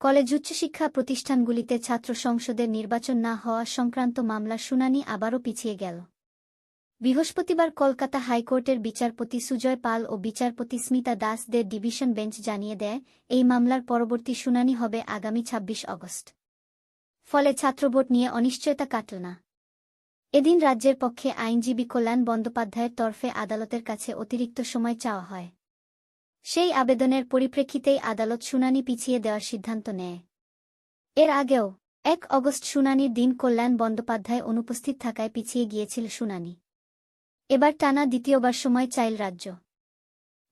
College উচ্চশিক্ষা প্রতিষ্ঠানগুলিতে ছাত্র সংসদের নির্বাচন না হওয়া সংক্রান্ত মামলার শুনানি আবারও পিছিয়ে গেল। বৃহস্পতিবার কলকাতা হাইকোর্টের বিচারপতি সুজয় পাল ও বিচারপতি স্মিতা দাসদের ডিভিশন বেঞ্চ জানিয়ে দেয়, এই মামলার পরবর্তী শুনানি হবে আগামী ২৬ অগস্ট। ফলে ছাত্রভোট নিয়ে অনিশ্চয়তা কাটল না। এদিন রাজ্যের পক্ষে আইনজীবী কল্যাণ বন্দ্যোপাধ্যায়ের তরফে আদালতের কাছে অতিরিক্ত সময় চাওয়া হয়। সেই আবেদনের পরিপ্রেক্ষিতেই আদালত শুনানি পিছিয়ে দেওয়ার সিদ্ধান্ত নেয়। এর আগেও, এক অগস্ট শুনানির দিন কল্যাণ বন্দ্যোপাধ্যায় অনুপস্থিত থাকায় পিছিয়ে গিয়েছিল শুনানি। এবার টানা দ্বিতীয়বার সময় চাইল রাজ্য।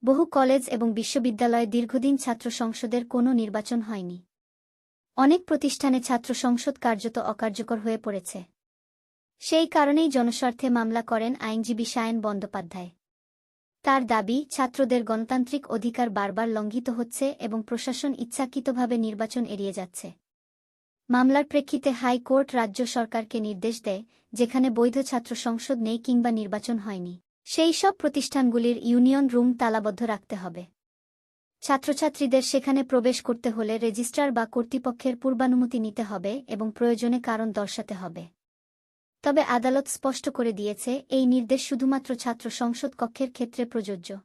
বহু কলেজ এবং বিশ্ববিদ্যালয়ে দীর্ঘদিন ছাত্র সংসদের কোনো নির্বাচন হয়নি। অনেক প্রতিষ্ঠানে ছাত্র সংসদ কার্যত অকার্যকর হয়ে পড়েছে। সেই কারণেই জনস্বার্থে মামলা করেন আইনজীবী সায়ন বন্দ্যোপাধ্যায়। তার দাবি, ছাত্রদের গণতান্ত্রিক অধিকার বারবার লঙ্ঘিত হচ্ছে এবং প্রশাসন ইচ্ছাকৃতভাবে নির্বাচন এড়িয়ে যাচ্ছে। মামলার প্রেক্ষিতে হাইকোর্ট রাজ্য সরকারকে নির্দেশ দেয়, যেখানে বৈধ ছাত্র সংসদ নেই কিংবা নির্বাচন হয়নি। সেই সব প্রতিষ্ঠানগুলির ইউনিয়ন রুম তালাবদ্ধ রাখতে হবে। ছাত্রছাত্রীদের সেখানে প্রবেশ করতে হলে রেজিস্ট্রার বা কর্তৃপক্ষের পূর্বানুমতি নিতে হবে এবং প্রয়োজনে কারণ দর্শাতে হবে। তবে আদালত স্পষ্ট করে দিয়েছে, এই নির্দেশ শুধুমাত্র ছাত্র সংসদ কক্ষের ক্ষেত্রে প্রযোজ্য।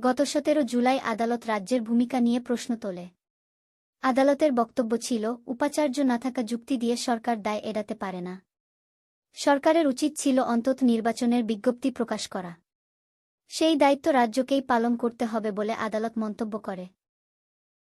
গত সতেরো জুলাই আদালত রাজ্যের ভূমিকা নিয়ে প্রশ্ন তোলে। আদালতের বক্তব্য ছিল, উপাচার্য না থাকা যুক্তি দিয়ে সরকার দায় এড়াতে পারে না। সরকারের উচিত ছিল অন্তত নির্বাচনের বিজ্ঞপ্তি প্রকাশ করা। সেই দায়িত্ব রাজ্যকেই পালন করতে হবে বলে আদালত মন্তব্য করে।